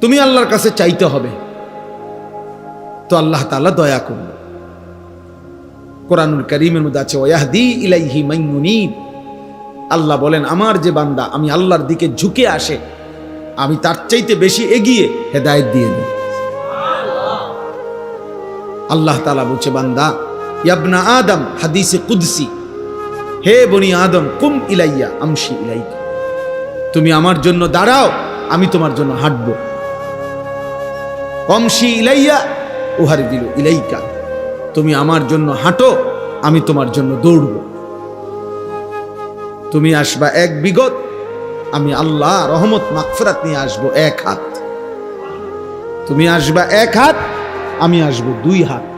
তুমি আল্লাহর কাছে চাইতে হবে। তো আল্লাহ তাআলা দয়া করল কোরআনুল করিমের মধ্যে আছে, ওয়াহদি ইলাইহি মাইনুনিব আল্লাহ বলেন, আমার যে বান্দা, আমি আল্লাহর দিকে ঝুঁকে আসে, আমি তার চাইতে বেশি এগিয়ে হেদায়েত দিয়ে দিই আল্লাহ তালা বলছে, বান্দা, ইয়াবনা আদম হাদিসে কুদসি। হে বনি আদম, কুম ইলাইয়া, আমশি ইলাইকা। তুমি আমার জন্য দাঁড়াও, আমি তোমার জন্য হাঁটব। অমশি ইলাইয়া, উহার দিল, ইলাইকা, তুমি আমার জন্য হাঁটো, আমি তোমার জন্য দৌড়ব। তুমি আসবা এক বিগত, আমি আল্লাহ রহমত মাকফরাত নিয়ে আসব এক হাত। তুমি আসবা এক হাত, আমি আসব দুই হাত।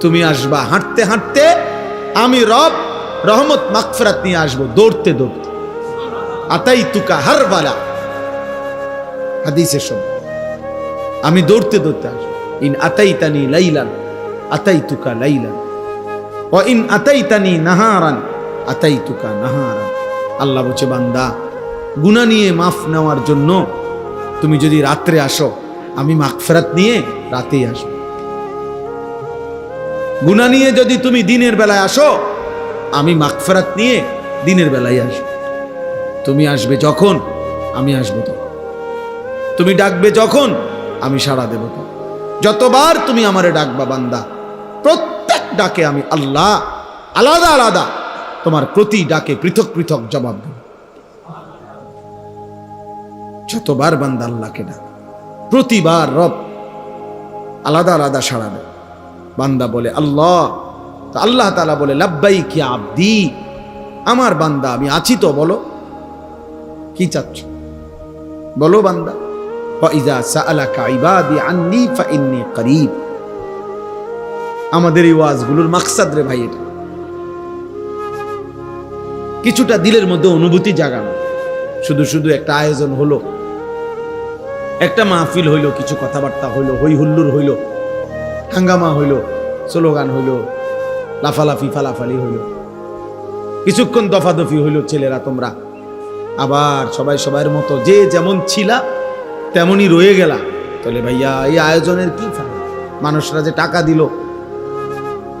তুমি আসবা হাঁটতে হাঁটতে, আমি রব রহমত মাকফরাত নিয়ে আসব দৌড়তে দৌড়তে। আতাই তুকা হার বালা হাদিসের সব আমি দৌড়তে দৌড়তে আসব। In Atai Tani লাইলান Atai তুকা লাইলান। O in আতাই তানি নাহারান আতাই তুকা নাহারান। আল্লাহ বলছে, বান্দা গুণা নিয়ে মাফ নেওয়ার জন্য তুমি যদি রাত্রে আসো, আমি মাগফেরাত নিয়ে রাতেই আসব। গুণা নিয়ে যদি তুমি দিনের বেলায় আসো, আমি মাগফেরাত নিয়ে দিনের বেলায় আসব। তুমি আসবে যখন, আমি আসব তখন। তুমি ডাকবে যখন আমি সাড়া দেব যতবার তুমি আমারে ডাকবা বান্দা, প্রত্যেক ডাকে আমি আল্লাহ, আলাদা আলাদা তোমার প্রতি ডাকে পৃথক পৃথক জবাব দেব। যতবার বান্দা আল্লাহকে ডাক, প্রতিবার রব আলাদা আলাদা সাড়া দেয়। বান্দা বলে, আল্লাহ। আল্লাহ তালা বলে লাব্বাই কি আব্দি। আমার বান্দা, আমি আছি তো বলো। কি চাচ্ছ? বলো বান্দা। আমাদের এই ওয়াজগুলোর মাকসাদ রে ভাই এটা। কিছুটা দিলের মধ্যে অনুভূতি জাগানো। শুধু শুধু একটা আয়োজন হলো। একটা মাহফিল হইল, কিছু কথাবার্তা হইল, হই হুল্লুর হইল, হাঙ্গামা হইল, স্লোগান হইল, লাফালাফি, ফালাফালি হইল। কিছুক্ষণ দফাদফি হইল ছেলেরা তোমরা। আবার সবাই সবাই মতো যে যেমন ছিলা তেমনই রয়ে গেলা তাহলে ভাইয়া, এই আয়োজনের কি ফায়দা মানুষরা যে টাকা দিল,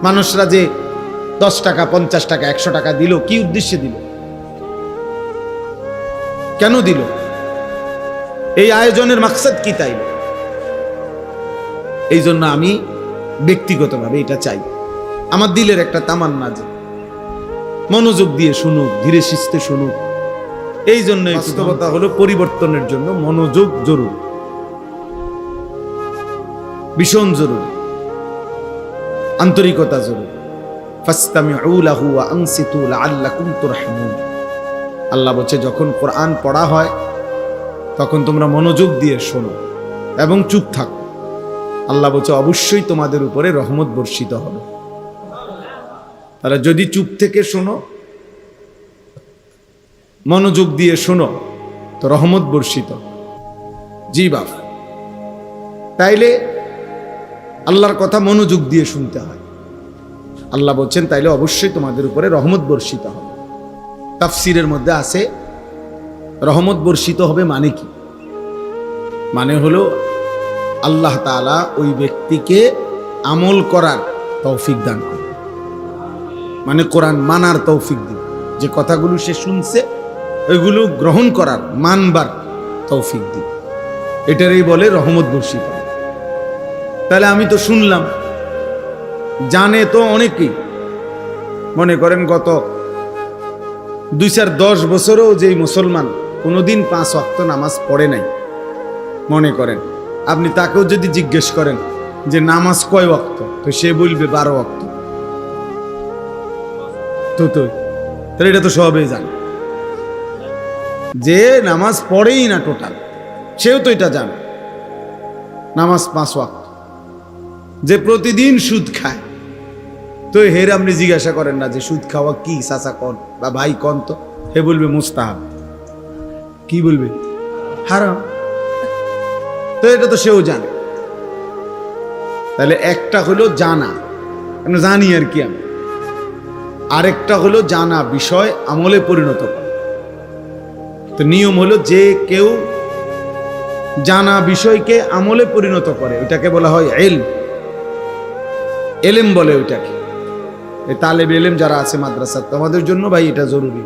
মানুষরা যে দশ টাকা, পঞ্চাশ টাকা, একশো টাকা দিল, কি উদ্দেশ্যে দিল? কেন দিল? এই আয়োজনের মাকসাদ কি তাই? এই জন্য আমি ব্যক্তিগতভাবে এটা চাই। আমার দিলের একটা তামান্না যে মনোযোগ দিয়ে শুনুক, ধীরে শিস্তে শুনুক। এই জন্য বাস্তবতা হলো পরিবর্তনের জন্য মনোযোগ জরুরি। ভীষণ জরুরি। আন্তরিকতা জরুরি। আল্লাহ বলছে যখন কোরআন পড়া হয় তখন তোমরা মনোযোগ দিয়ে শোনো এবং চুপ থাকো। আল্লাহ বলছে অবশ্যই তোমাদের উপরে রহমত বর্ষিত হবে। তারা যদি চুপ থেকে শোনো মনোযোগ দিয়ে শোনো, তো রহমত বর্ষিত। জি বাপ। তাইলে আল্লাহর কথা মনোযোগ দিয়ে শুনতে হয়। আল্লাহ বলছেন, তাইলে অবশ্যই তোমাদের উপরে রহমত বর্ষিত হবে। তাফসিরের মধ্যে আছে, রহমত বর্ষিত হবে মানে কি? মানে হলো, আল্লাহ তাআলা ওই ব্যক্তিকে আমল করার তৌফিক দান করে মানে কোরআন মানার তৌফিক দিন। যে কথাগুলো সে শুনছে ওইগুলো গ্রহণ করার মানবার তৌফিক দিন। এটারই বলে রহমত বর্ষিত। তাহলে আমি তো শুনলাম, জানে তো অনেকেই। মনে করেন গত দুই চার দশ বছরও যেই মুসলমান কোনোদিন পাঁচ অক্ত নামাজ পড়ে নাই, মনে করেন। আপনি তাকেও যদি জিজ্ঞেস করেন যে নামাজ কয় অক্ত তো সে বলবে বারো অক্ত তো তো, তাহলে এটা তো সবাই জানে। যে নামাজ পড়েই না টোটাল, সেও তো এটা জানে। নামাজ পাঁচ ওয়াক্ত। যে প্রতিদিন সুদ খায়, তো হের আপনি জিজ্ঞাসা করেন না যে সুদ খাওয়া কি, চাচা কন বা ভাই কন তো? হে বলবে, মুস্তাহাব। কি বলবে? হারাম। তো এটা তো সেও জানে। তাহলে একটা হলো জানা জানি আর কি আমি। আরেকটা হলো জানা বিষয় আমলে পরিণত করা। তো নিয়ম হলো যে কেউ জানা বিষয়কে আমলে পরিণত করে, ওইটাকে বলা হয় এল এলেম বলে ওইটাকে। এই তালেব এলেম যারা আছে মাদ্রাসা তোমাদের জন্য ভাই এটা জরুরি।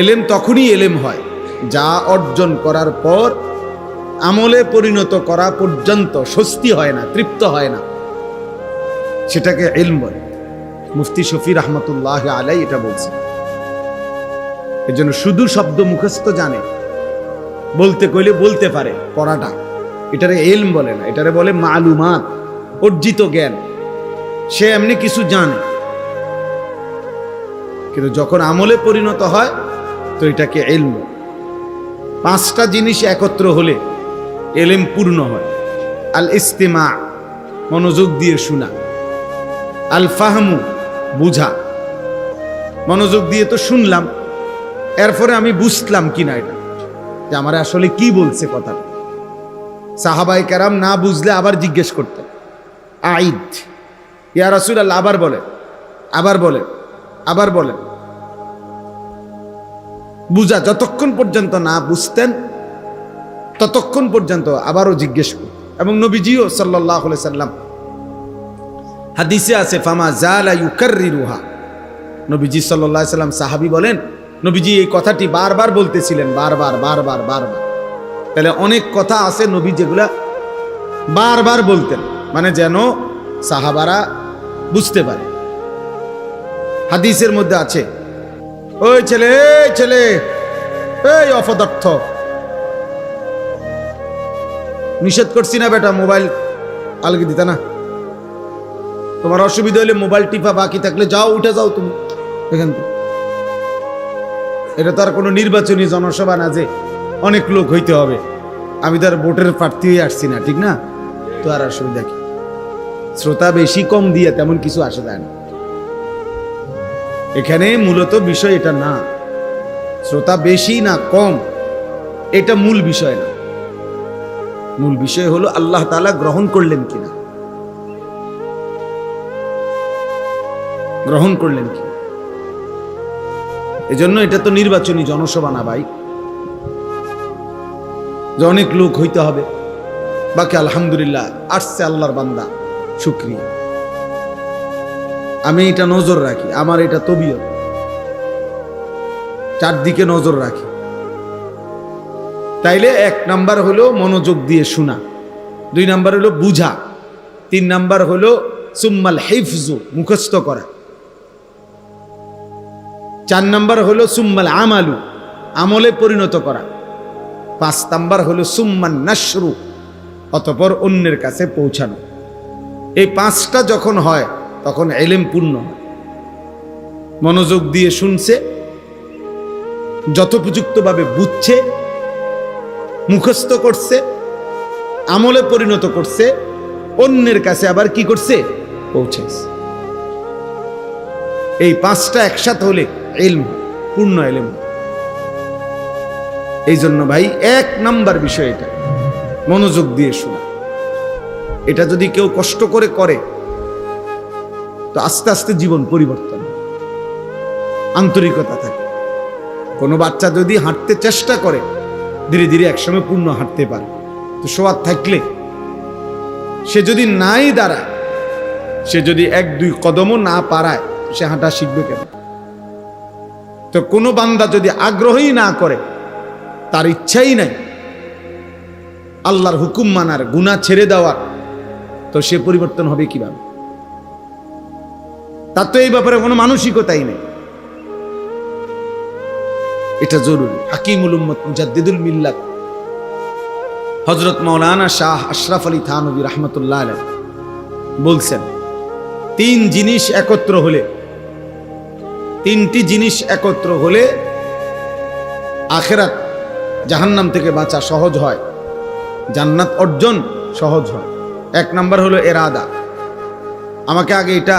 এলেম তখনই এলেম হয়, যা অর্জন করার পর আমলে পরিণত করা পর্যন্ত স্বস্তি হয় না, তৃপ্ত হয় না। সেটাকে এলম বলে। মুফতি শফি রহমতুল্লাহ আলাই এটা বলছে। এর জন্য শুধু শব্দ মুখস্থ জানে। বলতে কইলে বলতে পারে। পড়াটা, এটারে এলম বলে না, এটারে বলে মালুমাত, অর্জিত জ্ঞান। সে এমনি কিছু জানে। কিন্তু যখন আমলে পরিণত হয়, তো এটাকে এলম। পাঁচটা জিনিস একত্র হলে এলেম পূর্ণ হয়। আল ইস্তেমা, মনোযোগ দিয়ে শোনা। আল ফাহমু, বুঝা। মনোযোগ দিয়ে তো শুনলাম এরপরে আমি বুঝলাম কিনা এটা, যে আমার আসলে কি বলছে কথা। সাহাবাই কেরাম না বুঝলে আবার জিজ্ঞেস করতেন। আইদ, ইয়া রাসুল আল্লাহ আবার বলে আবার বলে আবার বলে বুঝা, যতক্ষণ পর্যন্ত না বুঝতেন, ততক্ষণ পর্যন্ত আবারও জিজ্ঞেস করতেন। এবং নবীজিও সাল্লাহ সাল্লাম হাদিসে আছে, ফামা জালা ইউকার্রি রুহা নবীজি সাল্লাহ সাল্লাম সাহাবি বলেন নবীজি এই কথাটি বারবার বলতেছিলেন, বারবার বারবার বারবার। তাহলে অনেক কথা আছে নবী যেগুলা বারবার বলতেন মানে যেন সাহাবারা বুঝতে পারে। হাদিসের মধ্যে আছে, ওই ছেলে ছেলে, এই অপদার্থ। নিষেধ করছি না বেটা, মোবাইল আলগে দিতা না। তোমার অসুবিধা হলে মোবাইল টিপা বাকি থাকলে যাও, উঠে যাও তুমি এখান থেকে। এটা তো আর কোনো নির্বাচনী জনসভা না যে অনেক লোক হইতে হবে। আমি তো আর ভোটের প্রার্থী হয়ে আসছি না, ঠিক না? তো আর অসুবিধা কি? শ্রোতা বেশি কম দিয়ে তেমন কিছু আসে যায় না। এখানে মূলত বিষয় এটা না। শ্রোতা বেশি না কম, এটা মূল বিষয় না। মূল বিষয় হলো আল্লাহ তালা গ্রহণ করলেন কিনা? গ্রহণ করলেন কি এজন্য এটা তো নির্বাচনী জনসভা না ভাই। যে অনেক লোক হইতে হবে। বাকি আলহামদুলিল্লাহ, আসছে আল্লাহর বান্দা, শুক্রিয়া। আমি এটা নজর রাখি, আমার এটা তবিয়ত। চারদিকে নজর রাখি। তাইলে এক নাম্বার হলো মনোযোগ দিয়ে শোনা, দুই নাম্বার হলো বুঝা, তিন নাম্বার হলো সুম্মাল হেফজু মুখস্থ করা। চার নাম্বার হলো সুম্মাল আমালু, আমলে পরিণত করা। পাঁচ নাম্বার হলো সুম্মান নাশরু, অতপর অন্যের কাছে পৌঁছানো। এই পাঁচটা যখন হয়, তখন এলেম পূর্ণ হয়। মনোযোগ দিয়ে শুনছে, যথোপযুক্তভাবে বুঝছে, মুখস্থ করছে, আমলে পরিণত করছে, অন্যের কাছে আবার কি করছে? পৌঁছেছে এই পাঁচটা একসাথে হলে এলম পূর্ণ এলম এই জন্য ভাই, এক নাম্বার বিষয় এটা। মনোযোগ দিয়ে শোনা। এটা যদি কেউ কষ্ট করে করে, তো আস্তে আস্তে জীবন পরিবর্তন আন্তরিকতা থাকে। কোনো বাচ্চা যদি হাঁটতে চেষ্টা করে, ধীরে ধীরে একসময় পূর্ণ হাঁটতে পারে। তো সোয়াদ থাকলে, সে যদি নাই দাঁড়ায়, সে যদি এক দুই কদমও না পারায়, সে হাঁটা শিখবে কেন? তো কোনো বান্দা যদি আগ্রহই না করে, তার ইচ্ছাই নাই আল্লাহর হুকুম মানার গুণা ছেড়ে দেওয়ার, তো সে পরিবর্তন হবে কীভাবে? তার তো এই ব্যাপারে কোনো মানসিকতাই নেই। এটা জরুরি। হাকিমুল উম্মত মুজাদ্দিদুল মিল্লাত হজরত মৌলানা শাহ আশরাফ আলী থানবী রহমতুল্লাহ বলছেন, তিন জিনিস একত্র হলে তিনটি জিনিস একত্র হলে আখেরাত জাহান্নাম থেকে বাঁচা সহজ হয়, জান্নাত অর্জন সহজ হয়। এক নাম্বার হলো এরাদা। আমাকে আগে এটা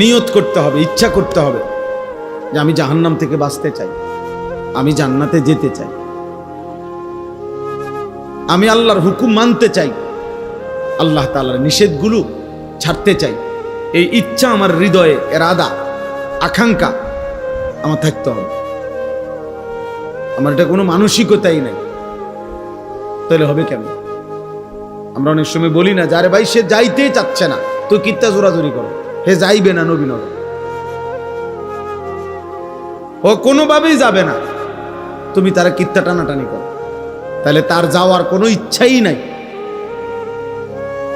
নিয়ত করতে হবে, ইচ্ছা করতে হবে যে আমি জাহান্নাম থেকে বাঁচতে চাই, আমি জান্নাতে যেতে চাই। আমি আল্লাহর হুকুম মানতে চাই, আল্লাহ তাআলার নিষেধগুলো ছাড়তে চাই। এই ইচ্ছা আমার হৃদয়ে এর আদা আকাঙ্ক্ষা আমার থাকতে হবে। আমার এটা কোনো মানসিকতাই নেই। তাহলে হবে কেমন আমরা অনেক সময় বলি না যারে ভাই, সে যাইতেই চাচ্ছে না। তো কিত্তা জোরাজোরি করো। হে যাইবে না নবীনগর। ও কোনোভাবেই যাবে না। তুমি তারা কিত্তা টানাটানি করো। তাহলে তার যাওয়ার কোনো ইচ্ছাই নাই।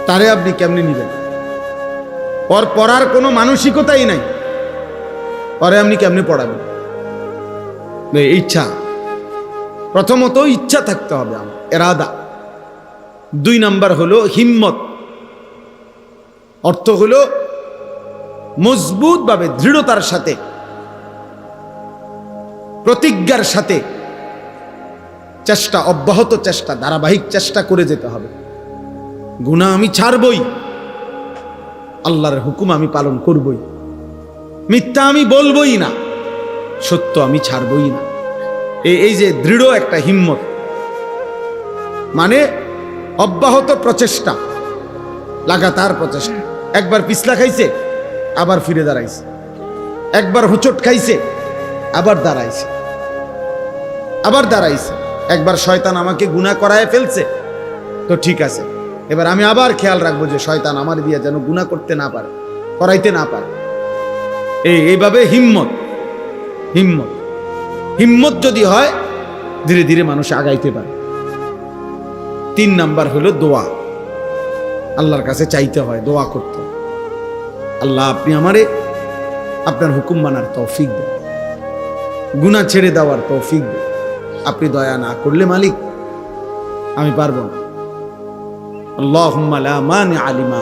তারে আপনি কেমনি নিবেন? ওর পড়ার কোনো মানসিকতাই নাই। পরে আপনি কেমনি পড়াবেন ইচ্ছা প্রথমত ইচ্ছা থাকতে হবে আমার এরাদা দুই নাম্বার হলো হিম্মত অর্থ হলো মজবুতভাবে দৃঢ়তার সাথে প্রতিজ্ঞার সাথে চেষ্টা অব্যাহত চেষ্টা ধারাবাহিক চেষ্টা করে যেতে হবে গুণা আমি ছাড়বই আল্লাহর হুকুম আমি পালন করবই মিথ্যা আমি বলবই না, সত্য আমি ছাড়বই না। এই যে দৃঢ় একটা হিম্মত মানে অব্যাহত প্রচেষ্টা, লাগাতার প্রচেষ্টা। একবার পিছলা খাইছে, আবার ফিরে দাঁড়াইছে। একবার হোঁচট খাইছে, আবার দাঁড়াইছে। আবার দাঁড়াইছে। একবার শয়তান আমাকে গুণা করায় ফেলছে। তো ঠিক আছে, এবার আমি আবার খেয়াল রাখব যে শয়তান আমার দিয়ে যেন গুণা করতে না পারে, করাইতে না পারে। এই, এইভাবে হিম্মত হিম্মত। হিম্মত যদি হয়, ধীরে ধীরে মানুষ আগাইতে পারে। তিন নাম্বার হলো দোয়া। আল্লাহর কাছে চাইতে হয়, দোয়া করতে আল্লাহ, আপনি আমারে আপনার হুকুম মানার তৌফিক দেন। গুণা ছেড়ে দেওয়ার তৌফিক দেন। আপনি দয়া না করলে মালিক, আমি পারব না। মানি আলিমা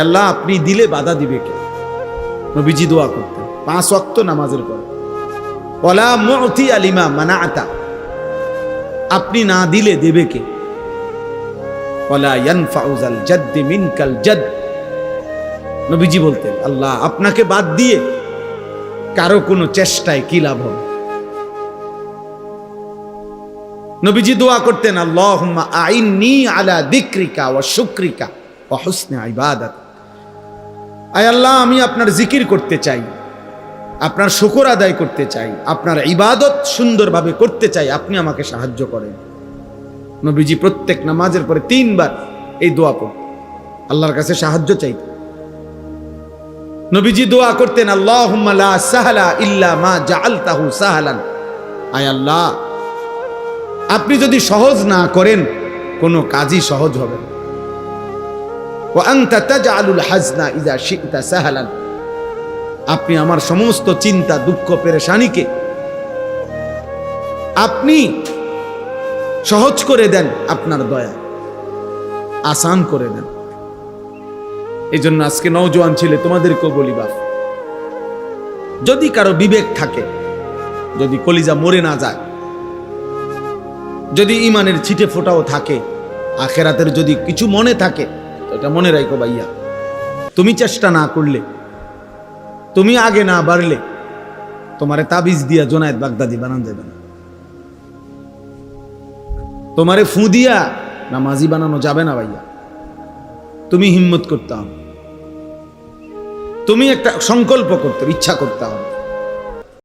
আল্লাহ, আপনি দিলে বাধা দিবে কে? নবীজি দোয়া করতেন। পাঁচ ওয়াক্ত নামাজের পর। ওলা মুতি আলিমা মানাআতা। আপনি না দিলে দেবে কে? নবীজি বলতেন, আল্লাহ, আপনাকে বাদ দিয়ে কারও কোনো চেষ্টায় কি লাভ হবে? নবীজি দোয়া করতেন, আল্লাহুম্মা আইনি আলা দিক্রিকা ওয়া শুকরিকা ওয়া হুসনে ইবাদাত। আয় আল্লাহ, আমি আপনার জিকির করতে চাই, আপনার শুকর আদায় করতে চাই, আপনার ইবাদত সুন্দরভাবে করতে চাই, আপনি আমাকে সাহায্য করেন। নবীজি প্রত্যেক নামাজের পরে তিনবার এই দোয়া পড়তেন। আল্লাহর কাছে সাহায্য চাইতেন। নবীজি দোয়া করতেন, আল্লাহুম্মা লা সাহলা ইল্লা মা আয় আল্লাহ, আপনি যদি সহজ না করেন, কোনো কাজই সহজ হবে না। তাজা আলুল হাজনা আপনি আমার সমস্ত চিন্তা, দুঃখ, পেরেশানিকে আপনি সহজ করে দেন আপনার দয়া, আসান করে দেন। এই জন্য আজকে নওজোয়ান ছেলে, তোমাদেরকেও বলি বাপ, যদি কারও বিবেক থাকে, যদি কলিজা মরে না যায়, যদি ইমানের ছিটে ফোটাও থাকে, আখেরাতের যদি কিছু মনে থাকে এটা মনে রাখো ভাইয়া। তুমি চেষ্টা না করলে, তুমি আগে না বাড়লে, তোমারে তাবিজ দিয়া জোনায়েত বাগদাদি বানান যাবে না। তোমারে ফু দিয়া নামাজি বানানো যাবে না ভাইয়া। তুমি হিম্মত করতে হবে। তুমি একটা সংকল্প করতে ইচ্ছা করতে হবে।